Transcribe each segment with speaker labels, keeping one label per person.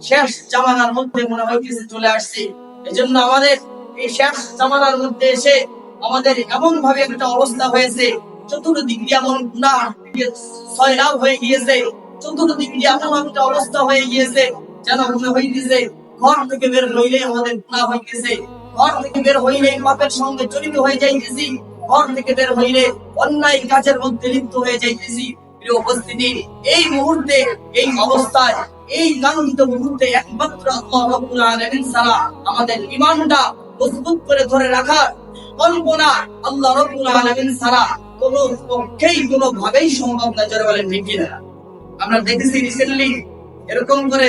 Speaker 1: শেষ জামানার মধ্যে মনে হইতেছে চলে আসছে। এজন্য আমাদের এই শেষ জামানার মধ্যে এসে আমাদের এমন ভাবে একটা অবস্থা হয়েছে, চতুর্দিক দিয়ে এমন গুণা সয়লাভ হয়ে গিয়েছে, চতুর্দিক দিয়ে এমন একটা অবস্থা হয়ে গিয়েছে যেন মনে হইতেছে, ঘর থেকে বের হইলে আমাদের গুণা হইতেছে। ঘর থেকে বের হইলে পাপের সঙ্গে জড়িত হয়ে যাইতেছি। ঘর থেকে বের হইলে অন্যায় কাজের মধ্যে লিপ্ত হয়ে যাইতেছি। প্রিয় উপস্থিতি, এই মুহূর্তে, এই অবস্থায়, এই মুহূর্তে একমাত্র আমাদের মজবুত করে ধরে রাখার কল্পনা আল্লাহ রাব্বুল কোনো পক্ষেই কোনো ভাবেই সম্ভব না বলেন আমরা দেখেছি রিসেন্টলি এরকম করে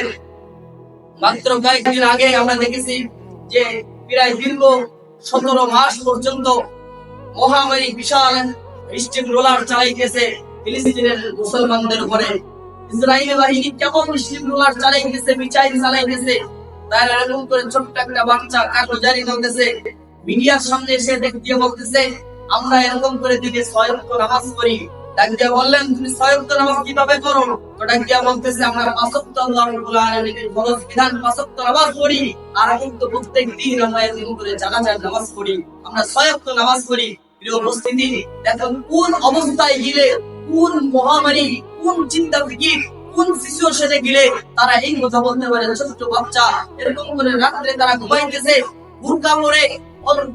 Speaker 1: মাত্র কয়েকদিন আগে আমরা দেখেছি যে প্রায় দীর্ঘ সতেরো মাস পর্যন্ত মহামারী বিশাল স্টিম রোলার চালাইতেছে ফিলিস্তিনের মুসলমানদের উপরে। ইসরায়েলি বাহিনী কেমন স্টিম রোলার চালাইতেছে মিসাইল এরকম করে ছোট্ট একটা বাচ্চা জারি করতেছে মিডিয়ার সামনে এসে দেখ দিয়ে বলতেছে, আমরা এরকম করে দিকে ছয়ক্ত নামাজ করি দিয়ে বললেন, তুমি ছয়ক্ত নামাজ কীভাবে করো ডাক বলতেছে? আমরা ফরজ বিধান পড়ি, আর কিন্তু প্রত্যেক দিন আমরা এরকম করে নামাজ আমরা নামাজ প্রিয় উপস্থিতি, দেখুন কোন অবস্থায় গেলে, কোন মহামারী, কোন চিন্তা ফিকির কোন সিচুয়েশনে গেলে তারা এই কথা বলতে পারে, ছোট্ট বাচ্চা, এরকম করে রাত্রে তারা ঘুমাইতেছে বুরকা পরে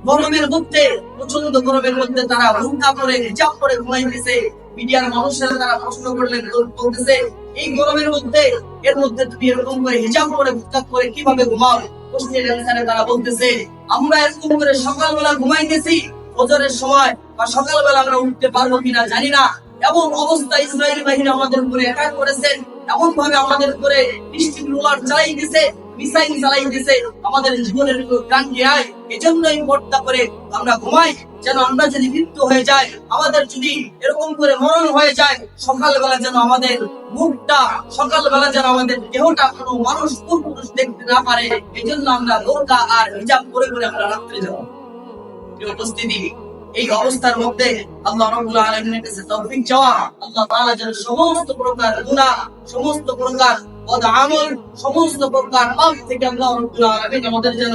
Speaker 1: গরমের মধ্যে প্রচণ্ড গরমের মধ্যে তারা বুরকা পরে, হিজাব পরে ঘুমাইতেছে মিডিয়ার মানুষেরা তারা প্রশ্ন করলেন বলতেছে, এই গরমের মধ্যে, এর মধ্যে তুমি এরকম করে হিজাব পরে বুরকা পরে কীভাবে ঘুমাও? প্রশ্নের অ্যান্সারে তারা বলতেছে, আমরা এরকম করে সকালবেলা ঘুমাইতেছি, ফজরের সময় বা সকালবেলা আমরা উঠতে পারব কিনা জানি না। এমন অবস্থা ইসরায়েলি বাহিনী আমাদের উপরে অ্যাটাক করেছেন এমন ভাবে আমাদের উপরে নিশ্চিত রোলার চালাই দিছে মিসাইল চালাই দিছে। আমাদের জীবনের প্রাণ যায় এজন্যই পর্দা করে আমরা ঘুমাই, যেন আমরা যদি মৃত্যু হয়ে যায় আমাদের যদি এরকম করে মরণ হয়ে যায়, সকালবেলা যেন আমাদের মুখটা, সকালবেলা যেন আমাদের দেহটা কোনো মানুষ পুরুষ দেখতে না পারে এই জন্য আমরা বোরকা আর হিজাব করে করে আমরা রাত্রে যাব। উপস্থিতি, এই অবস্থার মধ্যে আল্লাহ রাব্বুল আলামিনের কাছে তৌফিক চাওয়া, আল্লাহ তাআলা যেন সমস্ত প্রকার গুনাহ, সমস্ত প্রকার বদ আমল সমস্ত প্রকার পাপ থেকে আল্লাহ রাব্বুল আলামিন আমাদের যেন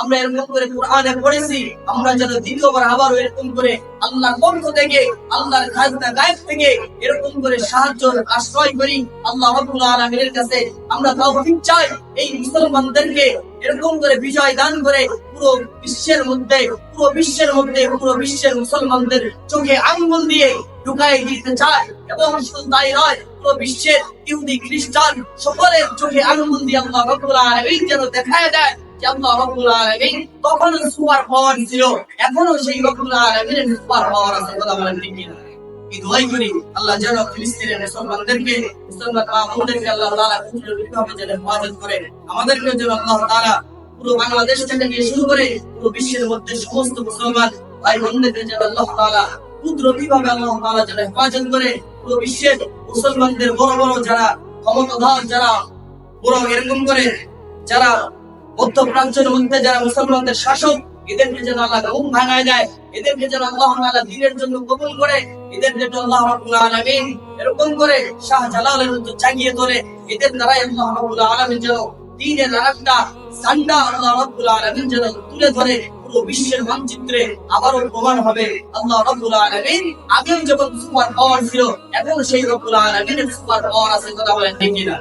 Speaker 1: আমরা এরকম করে কোরআনে পড়েছি, আমরা যেন দ্বিতীয়বার আবার এরকম করে আল্লাহর পক্ষ থেকে, আল্লাহর খাজনা গায়েব থেকে এরকম করে সাহায্য, আশ্রয় করি। আল্লাহ রাব্বুল আলামিনের কাছে আমরা তৌফিক চাই। এই মুসলমানদেরকে এরকম করে বিজয় দান করে পুরো বিশ্বের মধ্যে, পুরো বিশ্বের মধ্যে, পুরো বিশ্বের মুসলমানদের চোখে আঙ্গুল দিয়ে ঢুকাই দিতে চায় এবং শুধু তাই নয়, পুরো বিশ্বের ইহুদি খ্রিস্টান সকলের চোখে আঙ্গুল দিয়ে আল্লাহ রাব্বুল আলামিন যেন দেখায় দেয়। পুরো বাংলাদেশ থেকে নিয়ে শুরু করে, পুরো বিশ্বের মধ্যে সমস্ত মুসলমান আল্লাহ যেন হেফাজত করে, পুরো বিশ্বের মুসলমানদের বড় বড় যারা ক্ষমতাধর, যারা বড় এরকম করে, যারা মধ্য প্রাঞ্চলের মধ্যে যারা মুসলমানদের শাসক, এদেরকে যেন আল্লাহ ঘুম ভাঙায় দেয়, এদেরকে যেন আল্লাহ তাআলা দিনের জন্য কবুল করে এদের যেন আল্লাহ রাব্বুল আলামিন এরকম করে শাহ জালালের মতো জাগিয়ে তোলে, এদের দ্বারাই আল্লাহ রাব্বুল আলামিন যেন দিনের আরেকটা ঝান্ডা আল্লাহ রাব্বুল আলামিন যেন তুলে ধরে, পুরো বিশ্বের মানচিত্রে আবারও প্রমাণ হবে। আল্লাহ রাব্বুল আলামিন আগেও যখন সুপার পাওয়ার ছিল, এখন সেই রাব্বুল আলামিনের সুপার পাওয়ার আছে, কথা বলেন ঠিক কিনা?